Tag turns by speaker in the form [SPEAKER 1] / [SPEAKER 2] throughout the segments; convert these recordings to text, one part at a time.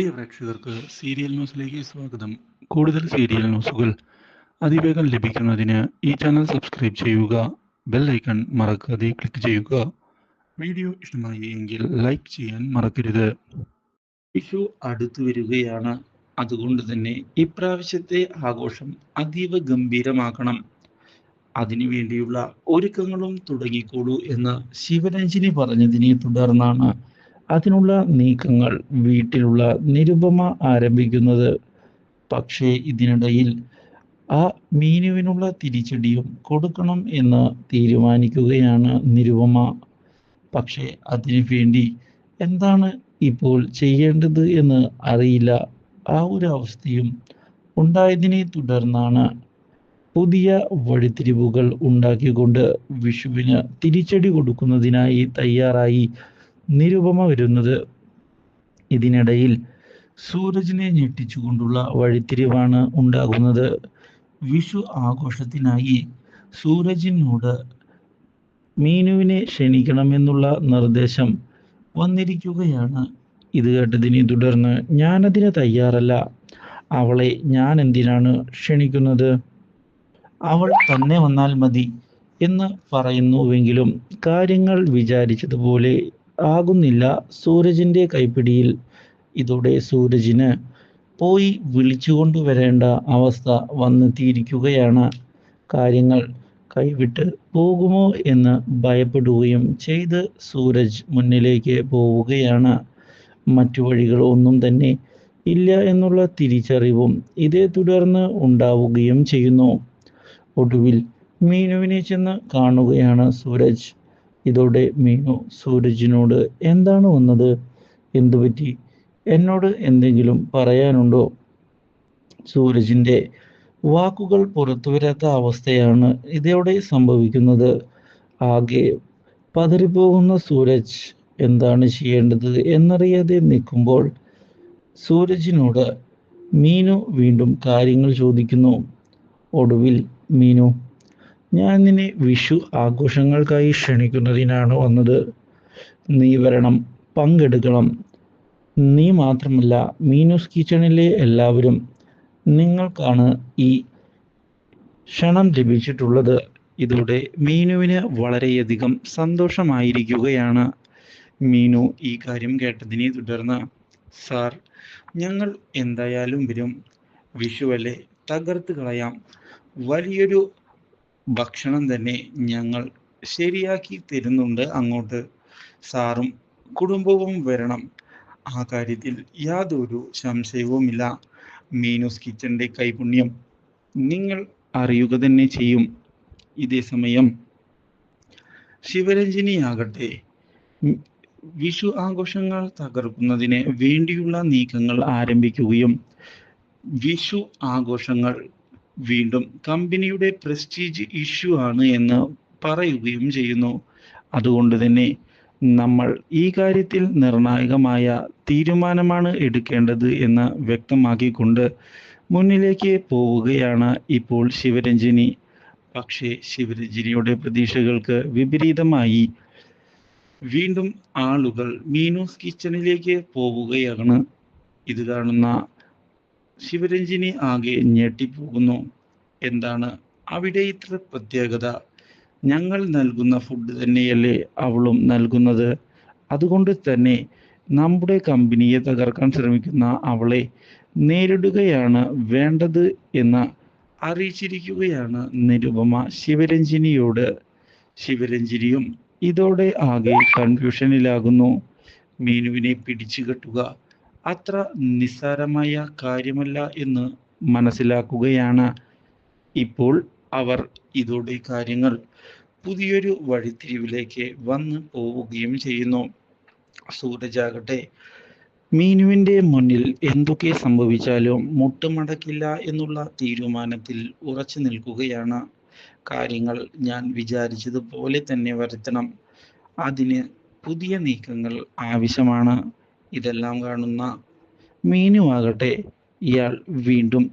[SPEAKER 1] പ്രിയ പ്രേക്ഷകർക്ക് സീരിയൽ ന്യൂസിലേക്ക് സ്വാഗതം. കൂടുതൽ സീരിയൽ ന്യൂസുകൾ അതിവേഗം ലഭിക്കുന്നതിന് ഈ ചാനൽ സബ്സ്ക്രൈബ് ചെയ്യുക ബെൽ ഐക്കൺ മറക്കാതെ ക്ലിക്ക് ചെയ്യുക. വീഡിയോ ഇഷ്ടമായി എങ്കിൽ ലൈക്ക് ചെയ്യാൻ മറക്കരുത്. വിഷു അടുത്തു വരികയാണ്. അതുകൊണ്ട് തന്നെ ഇപ്രാവശ്യത്തെ ആഘോഷം അതീവ ഗംഭീരമാക്കണം. അതിനു വേണ്ടിയുള്ള ഒരുക്കങ്ങളും തുടങ്ങിക്കോളൂ എന്ന് ശിവരഞ്ജിനി പറഞ്ഞതിനെ തുടർന്നാണ് അതിനുള്ള നീക്കങ്ങൾ വീട്ടിലുള്ള നിരുപമ ആരംഭിക്കുന്നത്. പക്ഷേ ഇതിനിടയിൽ ആ മീനുവിനുള്ള തിരിച്ചടിയും കൊടുക്കണം എന്ന് തീരുമാനിക്കുകയാണ് നിരുപമ. പക്ഷേ അതിനു വേണ്ടി എന്താണ് ഇപ്പോൾ ചെയ്യേണ്ടത് എന്ന് അറിയില്ല. ആ ഒരു അവസ്ഥയും ഉണ്ടായതിനെ തുടർന്നാണ് പുതിയ വഴിത്തിരിവുകൾ ഉണ്ടാക്കിക്കൊണ്ട് വിഷുവിന് തിരിച്ചടി കൊടുക്കുന്നതിനായി തയ്യാറായി നിരുപമ വരുന്നത് ഇതിനിടയിൽ സൂരജിനെ ഞെട്ടിച്ചുകൊണ്ടുള്ള വഴിത്തിരിവാണ് ഉണ്ടാകുന്നത്. വിഷു ആഘോഷത്തിനായി സൂരജിനോട് മീനുവിനെ ക്ഷണിക്കണമെന്നുള്ള നിർദ്ദേശം വന്നിരിക്കുകയാണ്. ഇത് കേട്ടതിനെ തുടർന്ന് ഞാനതിന് തയ്യാറല്ല. അവളെ ഞാൻ എന്തിനാണ് ക്ഷണിക്കുന്നത്? അവൾ തന്നെ വന്നാൽ മതി എന്ന് പറയുന്നുവെങ്കിലും കാര്യങ്ങൾ വിചാരിച്ചതുപോലെ ആകുന്നില്ല. സൂരജിന്റെ കൈപ്പിടിയിൽ ഇതോടെ സൂരജിന് പോയി വിളിച്ചുകൊണ്ടുവരേണ്ട അവസ്ഥ വന്നെത്തിയിരിക്കുകയാണ്. കാര്യങ്ങൾ കൈവിട്ട് പോകുമോ എന്ന് ഭയപ്പെടുകയും ചെയ്ത് സൂരജ് മുന്നിലേക്ക് പോവുകയാണ്. മറ്റു വഴികൾ ഒന്നും തന്നെ ഇല്ല എന്നുള്ള തിരിച്ചറിവും ഇതേ തുടർന്ന് ഉണ്ടാവുകയും ചെയ്യുന്നു. ഒടുവിൽ മീനുവിനെ ചെന്ന് കാണുകയാണ് സൂരജ്. ഇതോടെ മീനു സൂരജിനോട് എന്താണ് വന്നത്? എന്തുപറ്റി? എന്നോട് എന്തെങ്കിലും പറയാനുണ്ടോ? സൂരജിന്റെ വാക്കുകൾ പുറത്തു വരാത്ത അവസ്ഥയാണ് ഇതോടെ സംഭവിക്കുന്നത്. ആകെ പതറിപ്പോകുന്ന സൂരജ് എന്താണ് ചെയ്യേണ്ടത് എന്നറിയാതെ നിൽക്കുമ്പോൾ സൂരജിനോട് മീനു വീണ്ടും കാര്യങ്ങൾ ചോദിക്കുന്നു. ഒടുവിൽ മീനു ഞാൻ നിന്നെ വിഷു ആഘോഷങ്ങൾക്കായി ക്ഷണിക്കുന്നതിനാണ് വന്നത്. നീ വരണം പങ്കെടുക്കണം. നീ മാത്രമല്ല മീനൂസ് കിച്ചണിലെ എല്ലാവരും നിങ്ങൾക്കാണ് ഈ ക്ഷണം ലഭിച്ചിട്ടുള്ളത്. ഇതോടെ മീനുവിന് വളരെയധികം സന്തോഷമായിരിക്കുകയാണ് മീനു ഈ കാര്യം കേട്ടതിനെ തുടർന്ന്. സാർ ഞങ്ങൾ എന്തായാലും വരും. വിഷുവല്ലേ തകർത്ത് കളയാം. വലിയൊരു ഭക്ഷണം തന്നെ ഞങ്ങൾ ശരിയാക്കി തരുന്നുണ്ട് അങ്ങോട്ട്. സാറും കുടുംബവും വരണം. ആ കാര്യത്തിൽ യാതൊരു സംശയവുമില്ല. മീനൂസ് കിച്ചന്റെ കൈപുണ്യം നിങ്ങൾ അറിയുക തന്നെ ചെയ്യും. ഇതേ സമയം ശിവരഞ്ജിനിയാകട്ടെ. വിഷു ആഘോഷങ്ങൾ തകർക്കുന്നതിന് വേണ്ടിയുള്ള നീക്കങ്ങൾ ആരംഭിക്കുകയും വിഷു ആഘോഷങ്ങൾ വീണ്ടും കമ്പനിയുടെ പ്രസ്റ്റീജ് ഇഷ്യൂ ആണ് എന്ന് പറയുകയും ചെയ്യുന്നു. അതുകൊണ്ട് തന്നെ നമ്മൾ ഈ കാര്യത്തിൽ നിർണായകമായ തീരുമാനമാണ് എടുക്കേണ്ടത് എന്ന് വ്യക്തമാക്കിക്കൊണ്ട് മുന്നിലേക്ക് പോവുകയാണ് ഇപ്പോൾ ശിവരഞ്ജിനി. പക്ഷേ ശിവരഞ്ജിനിയുടെ പ്രതീക്ഷകൾക്ക് വിപരീതമായി വീണ്ടും ആളുകൾ മീനൂസ് കിച്ചണിലേക്ക് പോവുകയാണ്. ഇത് കാണുന്ന ശിവരഞ്ജിനി ആകെ ഞെട്ടിപ്പോകുന്നു. എന്താണ് അവിടെ ഇത്ര പ്രത്യേകത? ഞങ്ങൾ നൽകുന്ന ഫുഡ് തന്നെയല്ലേ അവളും നൽകുന്നത്? അതുകൊണ്ട് തന്നെ നമ്മുടെ കമ്പനിയെ തകർക്കാൻ ശ്രമിക്കുന്ന അവളെ നേരിടുകയാണ് വേണ്ടത് എന്ന് അറിയിച്ചിരിക്കുകയാണ് നിരുപമ ശിവരഞ്ജിനിയോട്. ശിവരഞ്ജിനിയും ഇതോടെ ആകെ കൺഫ്യൂഷനിലാകുന്നു മീനുവിനെ പിടിച്ചു കെട്ടുക അത്ര നിസ്സാരമായ കാര്യമല്ല എന്ന് മനസ്സിലാക്കുകയാണ് ഇപ്പോൾ അവർ ഇതോടെ കാര്യങ്ങൾ പുതിയൊരു വഴിത്തിരിവിലേക്ക് വന്ന് പോവുകയും ചെയ്യുന്നു. സൂരജാകട്ടെ മീനുവിന്റെ മുന്നിൽ എന്തൊക്കെ സംഭവിച്ചാലും മുട്ടുമടക്കില്ല എന്നുള്ള തീരുമാനത്തിൽ ഉറച്ചു നിൽക്കുകയാണ്. കാര്യങ്ങൾ ഞാൻ വിചാരിച്ചതുപോലെ തന്നെ വരുത്തണം. അതിന് പുതിയ നീക്കങ്ങൾ ആവശ്യമാണ്. ഇതെല്ലാം കാണുന്ന മീനുമാകട്ടെ ഇയാൾ വീണ്ടും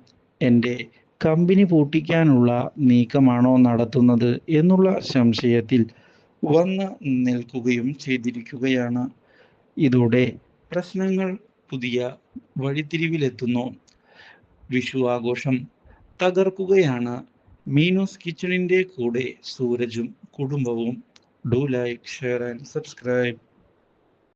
[SPEAKER 1] എന്റെ കമ്പനി പൂട്ടിക്കാനുള്ള നീക്കമാണോ നടത്തുന്നത് എന്നുള്ള സംശയത്തിൽ വന്ന് നിൽക്കുകയും ചെയ്തിരിക്കുകയാണ്. ഇതോടെ പ്രശ്നങ്ങൾ പുതിയ വഴിത്തിരിവിലെത്തുന്നു. വിഷു ആഘോഷം തകർക്കുകയാണ്. മീനൂസ് കിച്ചണിന്റെ കൂടെ സൂരജും കുടുംബവും. Do like share and subscribe.